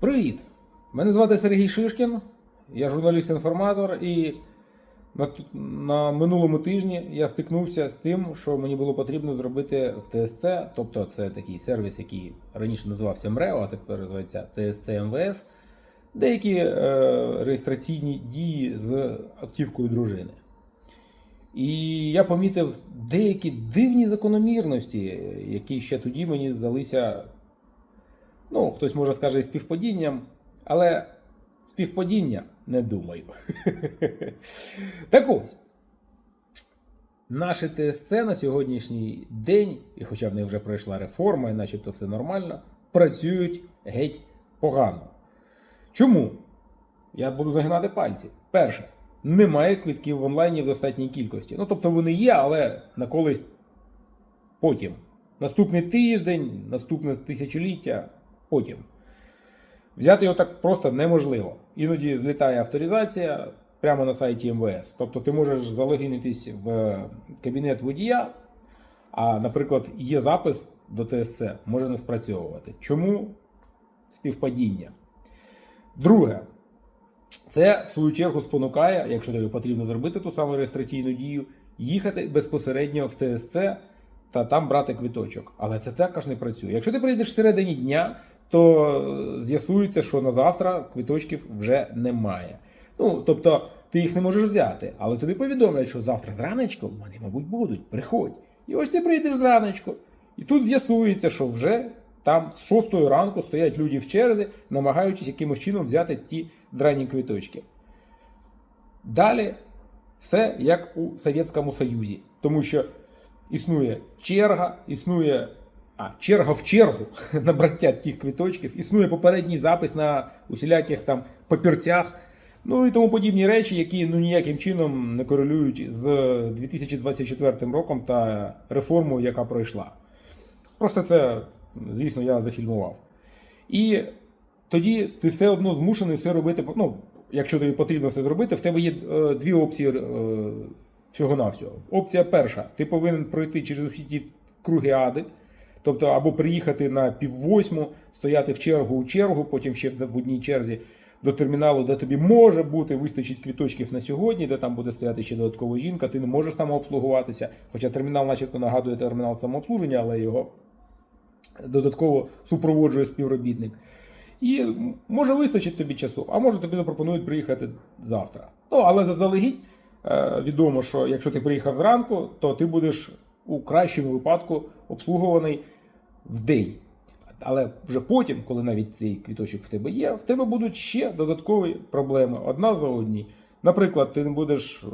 Привіт! Мене звати Сергій Шишкін, я журналіст-інформатор, і на, на минулому тижні я стикнувся з тим, що мені було потрібно зробити в ТСЦ, тобто це такий сервіс, який раніше називався МРЕО, а тепер називається ТСЦ МВС, деякі е, реєстраційні дії з автівкою дружини. І я помітив деякі дивні закономірності, які ще тоді мені здалися Ну, хтось може скаже співпадінням, але співпадіння не думаю. так ось. Наші ТСЦ на сьогоднішній день, і хоча в них вже пройшла реформа, і начебто все нормально, працюють геть погано. Чому? Я буду загинати пальці. Перше, немає квитків в онлайні в достатній кількості. Ну, тобто вони є, але на колись потім. Наступний тиждень, наступне тисячоліття, потім. Взяти його так просто неможливо. Іноді злітає авторизація прямо на сайті МВС. Тобто ти можеш залогінитись в кабінет водія, а, наприклад, є запис до ТСЦ, може не спрацьовувати. Чому співпадіння? Друге, це в свою чергу спонукає, якщо тобі потрібно зробити ту саму реєстраційну дію, їхати безпосередньо в ТСЦ та там брати квиточок. Але це також не працює. Якщо ти прийдеш всередині дня, то е, з'ясується, що на завтра квиточків вже немає. Ну, тобто, ти їх не можеш взяти, але тобі повідомлять, що завтра зранечко вони, мабуть, будуть, приходь. І ось ти прийдеш зранечко. І тут з'ясується, що вже там з 6 ранку стоять люди в черзі, намагаючись якимось чином взяти ті драні квиточки. Далі все як у Совєтському Союзі, тому що існує черга, існує а, черга в чергу на браття тих квиточків, існує попередній запис на усіляких там папірцях, ну і тому подібні речі, які ну ніяким чином не корелюють з 2024 роком та реформою, яка пройшла. Просто це, звісно, я зафільмував. І тоді ти все одно змушений все робити. Ну, якщо тобі потрібно все зробити, в тебе є е, дві опції е, всього-навсього. Опція перша: ти повинен пройти через усі ті круги ади, тобто або приїхати на піввосьму, стояти в чергу у чергу, потім ще в одній черзі до терміналу, де тобі може бути вистачить квіточків на сьогодні, де там буде стояти ще додаткова жінка, ти не можеш самообслугуватися. Хоча термінал, начебто, нагадує термінал самообслуження, але його додатково супроводжує співробітник. І може вистачить тобі часу, а може тобі запропонують приїхати завтра. Ну, але заздалегідь е, відомо, що якщо ти приїхав зранку, то ти будеш у кращому випадку обслугований в день. Але вже потім, коли навіть цей квіточок в тебе є, в тебе будуть ще додаткові проблеми одна за одні. Наприклад, ти не будеш е,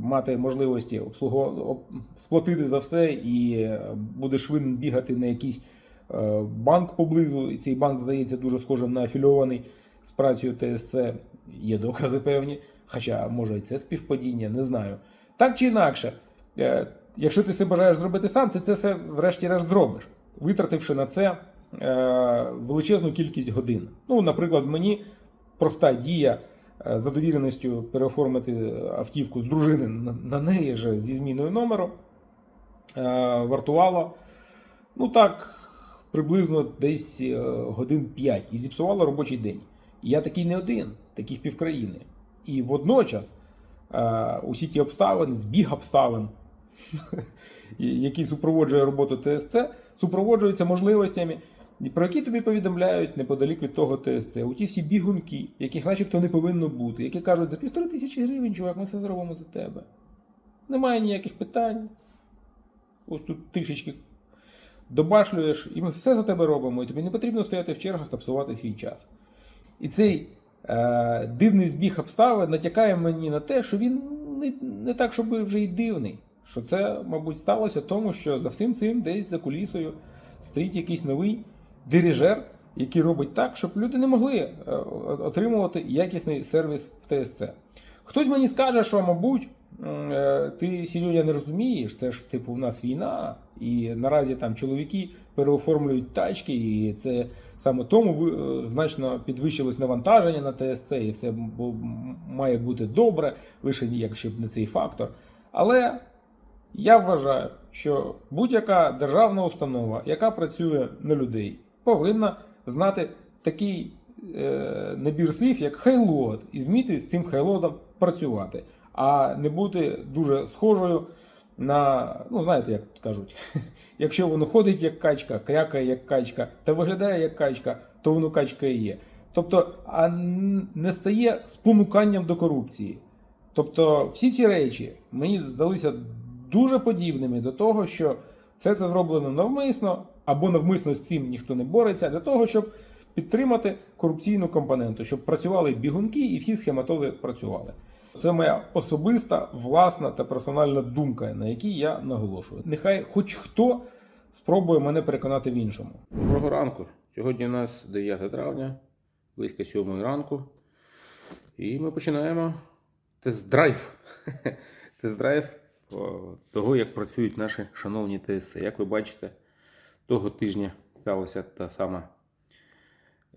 мати можливості обслугу... об... сплатити за все і е, будеш винен бігати на якийсь е, банк поблизу. І цей банк здається дуже схожим на афільований з працею ТСЦ. Є докази певні. Хоча, може, і це співпадіння, не знаю. Так чи інакше, е, якщо ти це бажаєш зробити сам, ти це все врешті-решт зробиш, витративши на це е, величезну кількість годин. Ну, наприклад, мені проста дія е, за довіреністю переоформити автівку з дружини на- неї же зі зміною номеру е, вартувала, ну так, приблизно десь годин 5 і зіпсувала робочий день. Я такий не один, таких півкраїни. І водночас усі ті обставини, збіг обставин, який супроводжує роботу ТСЦ, супроводжуються можливостями, про які тобі повідомляють неподалік від того ТСЦ. У ті всі бігунки, яких начебто не повинно бути, які кажуть, за півтори тисячі гривень, чувак, ми це зробимо за тебе. Немає ніяких питань. Ось тут трішечки добашлюєш, і ми все за тебе робимо, і тобі не потрібно стояти в чергах та псувати свій час. І цей е, дивний збіг обставин натякає мені на те, що він не, не так, щоб вже й дивний. Що це, мабуть, сталося тому, що за всім цим десь за кулісою стоїть якийсь новий дирижер, який робить так, щоб люди не могли е, отримувати якісний сервіс в ТСЦ. Хтось мені скаже, що, мабуть, е, ти Сірюня не розумієш, це ж типу в нас війна, і наразі там чоловіки переоформлюють тачки, і це саме тому е, значно підвищилось навантаження на ТСЦ, і все має бути добре, лише якщо б не цей фактор. Але я вважаю, що будь-яка державна установа, яка працює на людей, повинна знати такий е, набір слів як хайлот і вміти з цим хайлотом працювати, а не бути дуже схожою на, ну знаєте, як кажуть, якщо воно ходить як качка, крякає як качка та виглядає як качка, то воно качка і є. Тобто, а не стає спонуканням до корупції. Тобто, всі ці речі мені здалися дуже подібними до того, що все це зроблено навмисно або навмисно з цим ніхто не бореться, для того, щоб підтримати корупційну компоненту, щоб працювали бігунки і всі схематози працювали. Це моя особиста, власна та персональна думка, на якій я наголошую. Нехай хоч хто спробує мене переконати в іншому. Доброго ранку. Сьогодні у нас 9 травня, близько 7 ранку. І ми починаємо тест-драйв. Тест-драйв того, як працюють наші шановні ТСЦ. Як ви бачите, того тижня сталася та сама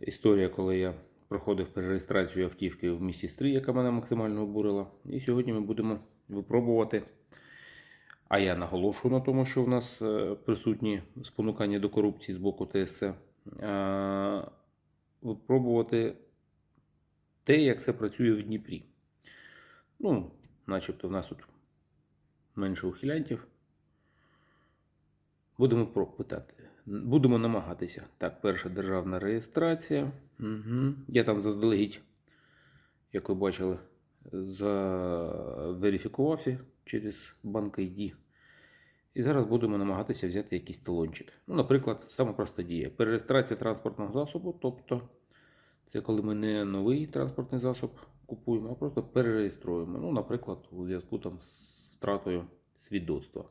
історія, коли я проходив перереєстрацію автівки в місті Стрий, яка мене максимально обурила. І сьогодні ми будемо випробувати. А я наголошую на тому, що в нас е, присутні спонукання до корупції з боку ТСЦ. е, Випробувати те, як це працює в Дніпрі. Ну, начебто, в нас тут менше ухилянтів. Будемо питати. Будемо намагатися. Так, перша державна реєстрація. Угу. Я там заздалегідь, як ви бачили, заверифікувався через банк ID. І зараз будемо намагатися взяти якийсь талончик. Ну, наприклад, саме проста дія. Перереєстрація транспортного засобу, тобто це коли ми не новий транспортний засіб купуємо, а просто перереєструємо. Ну, наприклад, у зв'язку там з втратою свідоцтва.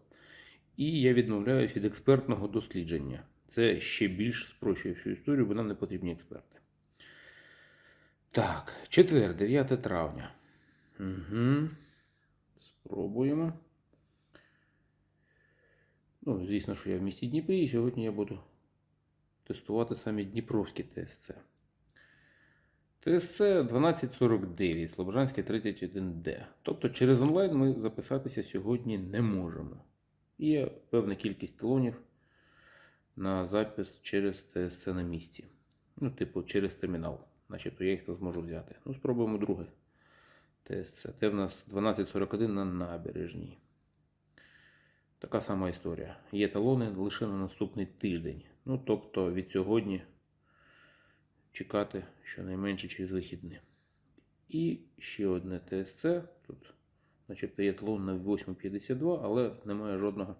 І я відмовляюсь від експертного дослідження. Це ще більш спрощує всю історію, бо нам не потрібні експерти. Так, четвер, 9 травня. Угу. Спробуємо. Ну, звісно, що я в місті Дніпрі, і сьогодні я буду тестувати самі Дніпровські ТСЦ. ТСЦ 1249, Слобожанське 31D. Тобто через онлайн ми записатися сьогодні не можемо. Є певна кількість талонів на запис через ТСЦ на місці. Ну, типу, через термінал. Начебто я їх то зможу взяти. Ну, спробуємо друге ТСЦ. Це в нас 1241 на набережній. Така сама історія. Є талони лише на наступний тиждень. Ну, тобто від сьогодні чекати щонайменше через вихідні. І ще одне ТСЦ. Тут, начебто, є талон на 8.52, але немає жодного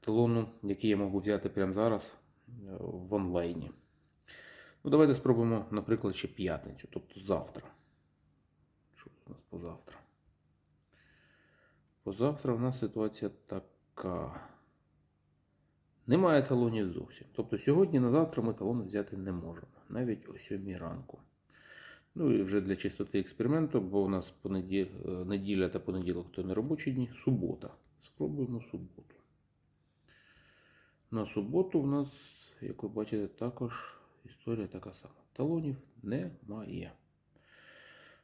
талону, який я можу взяти прямо зараз е, в онлайні. Ну, давайте спробуємо, наприклад, ще п'ятницю, тобто завтра. Що у нас позавтра? Позавтра в нас ситуація така. Немає талонів зовсім. Тобто сьогодні на завтра ми талони взяти не можемо, навіть о 7 ранку. Ну і вже для чистоти експерименту, бо у нас понеді... е, неділя та понеділок то не робочі дні, субота. Спробуємо суботу. На суботу в нас, як ви бачите, також історія така сама. Талонів немає.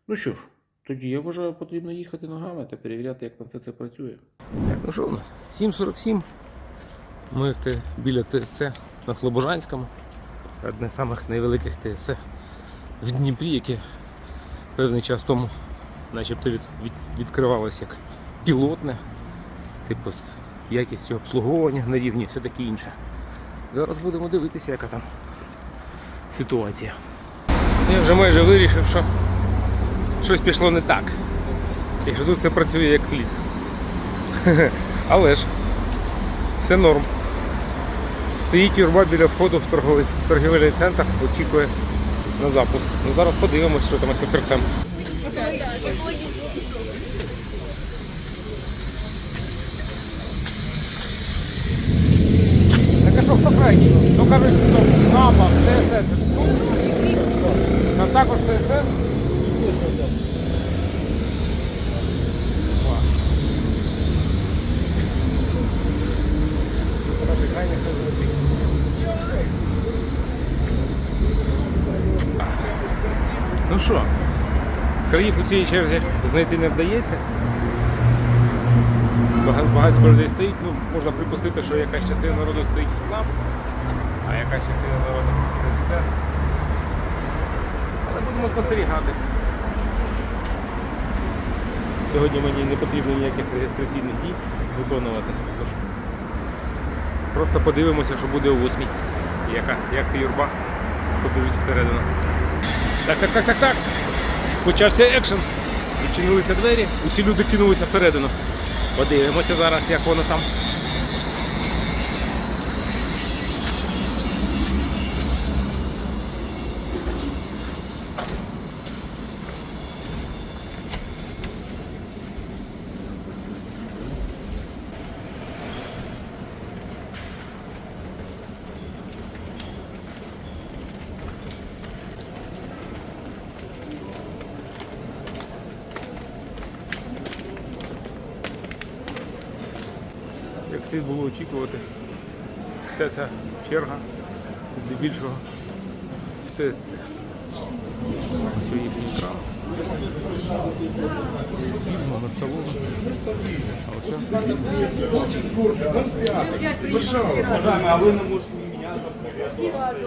Ну що ж, тоді я вважаю, потрібно їхати ногами та перевіряти, як на все це працює. Так, ну що у нас? 7.47. Ми біля ТСЦ на Слобожанському. Одне з самих найвеликих ТСЦ в Дніпрі, яке певний час тому начебто від, від, відкривалося як пілотне, типу з якістю обслуговування на рівні, все таке інше. Зараз будемо дивитися, яка там ситуація. Я вже майже вирішив, що щось пішло не так. І що тут все працює як слід. Але ж все норм. Стоїть юрба біля входу в торговий, торгівельний центр, очікує на запуск. Ну зараз подивимось, що там з папірцем. Так а що хто крайній? Ну кажуть, що НАПа, ТСЦ, це ж тут. Також ТСЦ? Ну що, країв у цій черзі знайти не вдається. Бага- Багатько людей стоїть, ну, можна припустити, що якась частина народу стоїть в СНАП, а якась частина народу в ТСЦ. будемо спостерігати. Сьогодні мені не потрібно ніяких реєстраційних дій виконувати. Просто подивимося, що буде о 8. Яка, як ти юрба побіжить всередину. Так, так, так, так, так. Почався екшен. Відчинилися двері, усі люди кинулися всередину. Подивимося зараз, як воно там. слід було очікувати, вся ця черга здебільшого в ТСЦ. Ось їхній екран. Стільно на столу. А ось Уважаемый, а вы на может не меня запугали?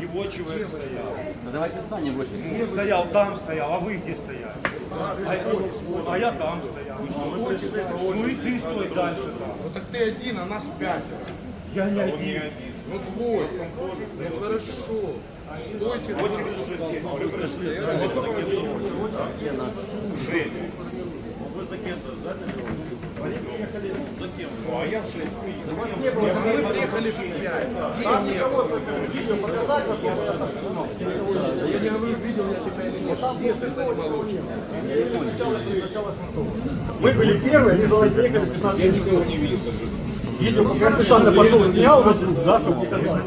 Его чего я стоял? Ну давайте станем в очередь. Ну, стоял там стоял, а вы где стояли? А, я там стоял. Ну и ты стой дальше там. Ну так ты один, а нас пятеро. Я не один. Ну двое. Ну хорошо. Стойте. Очередь уже Жень. А я в шесть приехал. Мы приехали в пять. Я не говорю, видел я тебя или нет. Мы были первые, они за нами приехали 15 Я никого не видел. Видео, я специально пошел снял вокруг, да, чтобы не.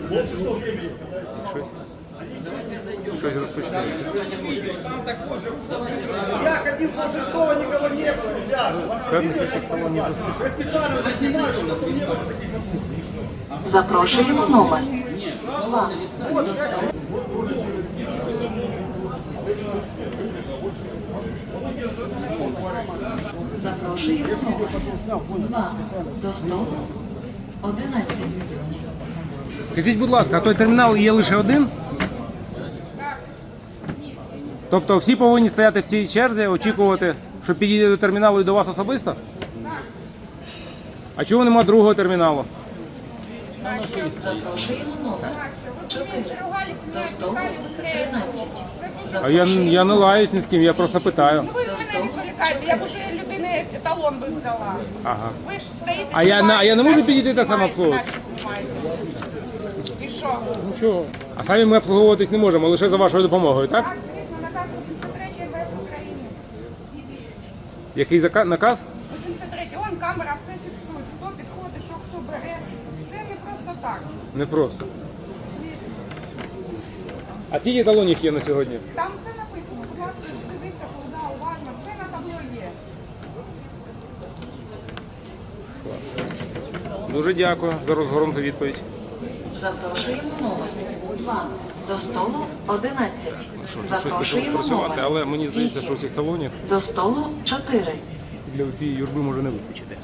щось розпочнеться. Я ходил по шестого, никого не было, ребят. Вам что, видео сейчас показали? Я специально уже снимаю, чтобы потом не было таких Запрошуємо номер. Два. До столу. Запрошуємо номер. Два. До столу. Одинадцять. Скажіть, будь ласка, а той термінал є лише один? Тобто всі повинні стояти в цій черзі, очікувати, що підійде до терміналу і до вас особисто? А чого нема другого терміналу? Запрошуємо номер. Чотири. До столу. Тринадцять. А я, я не лаюсь ні з ким, я просто питаю. Ну ви ж мене відволікаєте, я б уже людини еталон би взяла. Ага. Ви ж стоїте. А я на- а я не можу підійти так само знімаєте, обслуговувати? наші знімаєте. І що? Нічого. А самі ми обслуговуватись не можемо, лише за вашою допомогою, так? Так, звісно, наказ 83 МВС України. Який зака- наказ? 83 он камера все фіксує. Хто підходить, що хто бере. Це не просто так. Не просто. А скільки талонів є на сьогодні? Там все написано. Будь ласка, дивися, куди уважно, все на табло є. Дуже дякую за розгорнуту відповідь. Запрошуємо номер. Два. До столу. Одинадцять. Щось почало Запрошуємо працювати, але мені здається, що що цих талонів До столу. Чотири. для цієї юрби може не вистачити.